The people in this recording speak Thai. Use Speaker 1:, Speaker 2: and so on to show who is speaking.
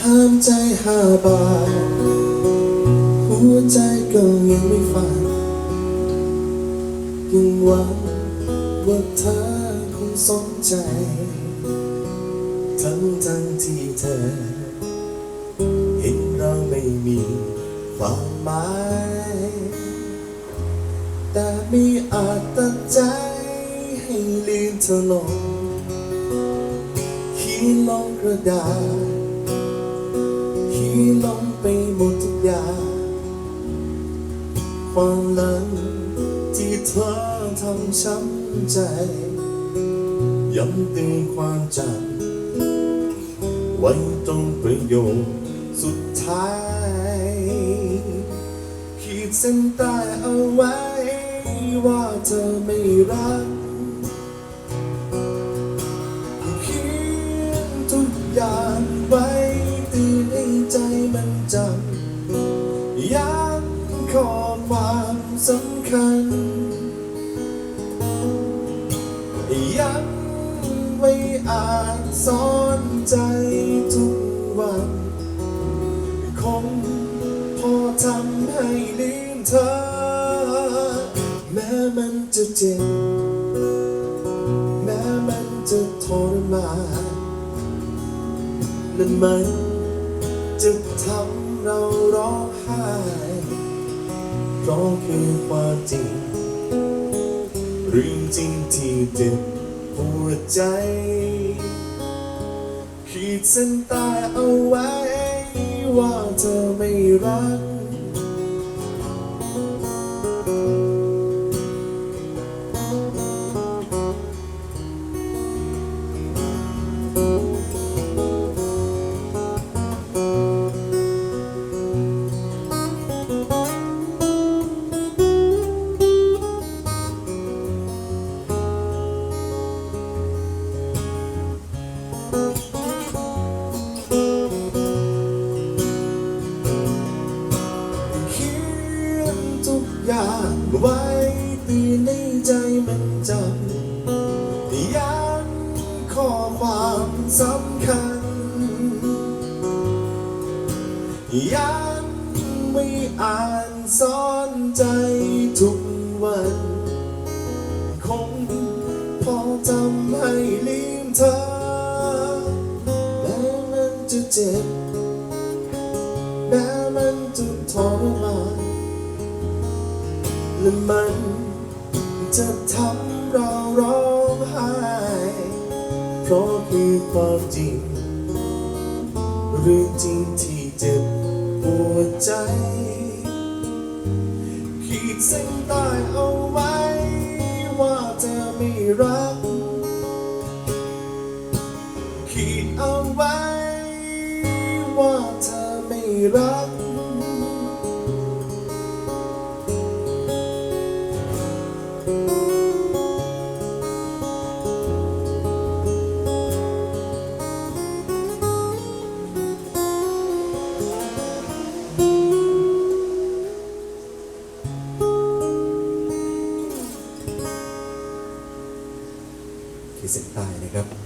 Speaker 1: ห้ามใจห้าบาท หัวใจก็ยังไม่ฟังยังหวังว่าเธอคงสนใจ ทั้งทั้งที่เธอ เห็นเราไม่มีความหมาย แต่ไม่อาจตัดใจให้ลืมเธอลงขียนลงกระดาษ ลงไปหมดทุกอย่าง ความหลังที่เธอทำช้ำใจ ย้ำเตือนความจำไว้ตรงประโยคสุดท้าย ขีดเส้นใต้เอาไว้ว่าเธอไม่รัก นจำย้ำข้อความสำคัญย้ำไว้อ่านสอนใจทุกวัน คงพอทำให้ลืมเธอ แม้มันจะเจ็บแม้มันจะทรมานนั่นมัน จะทำเราร้องไห้เพราะคือความจริงเรื่องจริงที่เจ็บหัวใจ ขีดเส้นตายเอาไว้ว่าเธอไม่รัก เขียนทุกอย่างไว้ตีในใจมันจำย้ำข้อความสำคัญย้ำไม่อ่านสอนใจทุกวัน คงพอทำให้ลืมเธอ จะเจ็บแม้มันจะทรมานและมันจะทำเราร้องไห้เพราะคือความจริงเรื่องจริงที่เจ็บปวดใจ ขีดเส้นใต้เอาไว้ ว่าเธอไม่รัก รัก ขีดเส้นใต้นะครับ